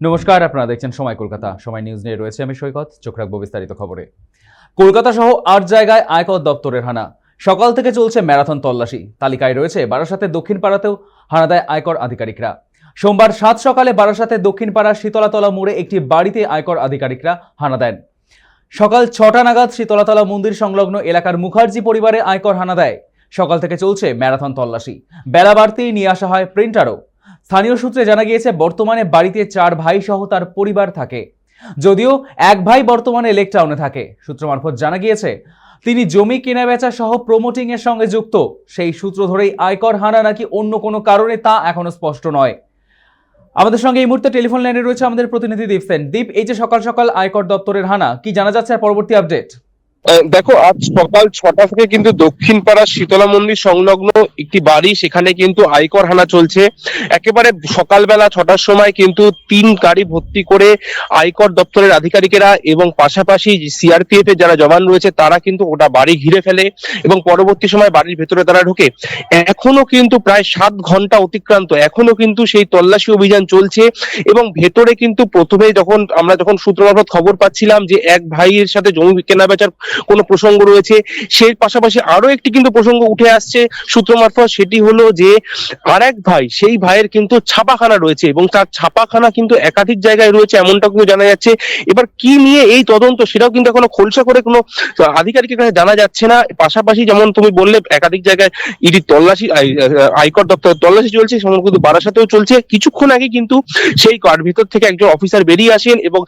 নমস্কার, আপনারা দেখছেন সময় কলকাতা। সময় নিউজ নিয়ে রয়েছে আমি সৈকত, চোখ রাখব বিস্তারিত খবরে। কলকাতা সহ আট জায়গায় আয়কর দপ্তরের হানা। সকাল থেকে চলছে ম্যারাথন তল্লাশি। তালিকায় রয়েছে বারাসাতে দক্ষিণ পাড়াতেও হানা দেয় আয়কর আধিকারিকরা। সোমবার সাত সকালে বারাসাতের দক্ষিণ পাড়ার শীতলাতলা মোড়ে একটি বাড়িতে আয়কর আধিকারিকরা হানা দেন। সকাল ছটা নাগাদ শীতলাতলা মন্দির সংলগ্ন এলাকার মুখার্জি পরিবারে আয়কর হানা দেয়। সকাল থেকে চলছে ম্যারাথন তল্লাশি। বেলা বাড়তেই নিয়ে আসা হয় প্রিন্টারও। স্থানীয় সূত্রে জানা গিয়েছে, বর্তমানে বাড়িতে চার ভাই সহ তার পরিবার থাকে। যদিও এক ভাই বর্তমানে লেকটাউনে থাকে। সূত্র মারফত জানা গিয়েছে, তিনি জমি কেনা বেচা সহ প্রমোটিং এর সঙ্গে যুক্ত। সেই সূত্র ধরেই আয়কর হানা নাকি অন্য কোনো কারণে তা এখনও স্পষ্ট নয়। আমাদের সঙ্গে এই মুহূর্তে টেলিফোন লাইনে রয়েছে আমাদের প্রতিনিধি দীপ সেন দীপ, এই যে সকাল সকাল আয়কর দপ্তরের হানা, কি জানা যাচ্ছে আর পরবর্তী আপডেট? দেখো, আজ সকাল ছটা থেকে কিন্তু দক্ষিণ পাড়া শীতলা মন্দির সংলগ্ন একটি বাড়ি, সেখানে কিন্তু আয়কর হানা চলছে। একেবারে সকালবেলা ছটার সময় কিন্তু তিন গাড়ি ভর্তি করে আয়কর দপ্তরের আধিকারিকেরা এবং পাশাপাশি সিআরপিএফ এর যারা জওয়ান রয়েছে, তারা কিন্তু ওটা বাড়ি ঘিরে ফেলে এবং পরবর্তী সময় বাড়ির ভেতরে তারা ঢোকে। এখনও কিন্তু প্রায় সাত ঘণ্টা অতিক্রান্ত। এখনও কিন্তু সেই তল্লাশি অভিযান চলছে এবং ভেতরে কিন্তু প্রথমে যখন আমরা যখন সূত্র মারফত খবর পাচ্ছিলাম যে এক ভাইয়ের সাথে জমি কেনা বেচার কোনো প্রসঙ্গ রয়েছে। সেই পাশাপাশি আরও একটি কিন্তু প্রসঙ্গ উঠে আসছে। সূত্র মারফত সেটি হলো যে আরেক ভাই সেই ভাইয়ের কিন্তু ছাপাখানা রয়েছে এবং তার ছাপাখানা কিন্তু একাধিক জায়গায় রয়েছে এমনটা কিন্তু জানা যাচ্ছে। এবার কি নিয়ে এই তদন্ত সেটাও কিন্তু এখনও খোলসা করে কোনো আধিকারিকের কাছে জানা যাচ্ছে না। পাশাপাশি যেমন তুমি বললে একাধিক জায়গায় ইডি তল্লাশি আই- আহ, আয়কর দপ্তর তল্লাশি চলছে সেমন কিন্তু বারাসাতেও চলছে। কিছুক্ষণ আগে কিন্তু সেই কার ভিতর থেকে একজন অফিসার বেরিয়ে আসেন এবং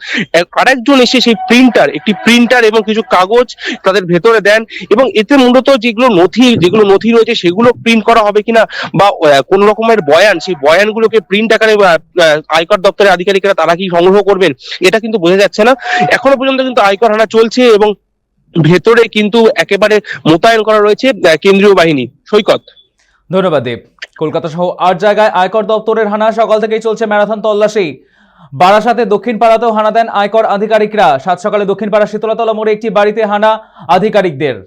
আরেকজন এসে সেই প্রিন্টার একটি প্রিন্টার এবং কিছু কাগজ তাদের ভেতরে দেন এবং এতে মূলত যেগুলো নথি যেগুলো নথি রয়েছে সেগুলো প্রিন্ট করা হবে কিনা বা কোন রকমের বয়ান, সেই বয়ানগুলোকে প্রিন্ট আকারে আয়কর দপ্তরের আধিকারিকরা তারা কি সংগ্রহ করবেন, এটা কিন্তু বোঝা যাচ্ছে না। এখনও পর্যন্ত কিন্তু আয়কর হানা চলছে এবং ভেতরে কিন্তু একেবারে মোতায়েন করা রয়েছে কেন্দ্রীয় বাহিনী। সৈকত। ধন্যবাদ, দেব। কলকাতা সহ আট জায়গায় আয়কর দপ্তরের হানা সকাল থেকেই চলছে ম্যারাথন তল্লাশি। বারাসাতে দক্ষিণ পাড়াতেও হানা দেন আয়কর আধিকারিকরা। সাত সকালে দক্ষিণ পাড়া শীতলাতলা মোড়ে একটি বাড়িতে হানা আধিকারিকদের।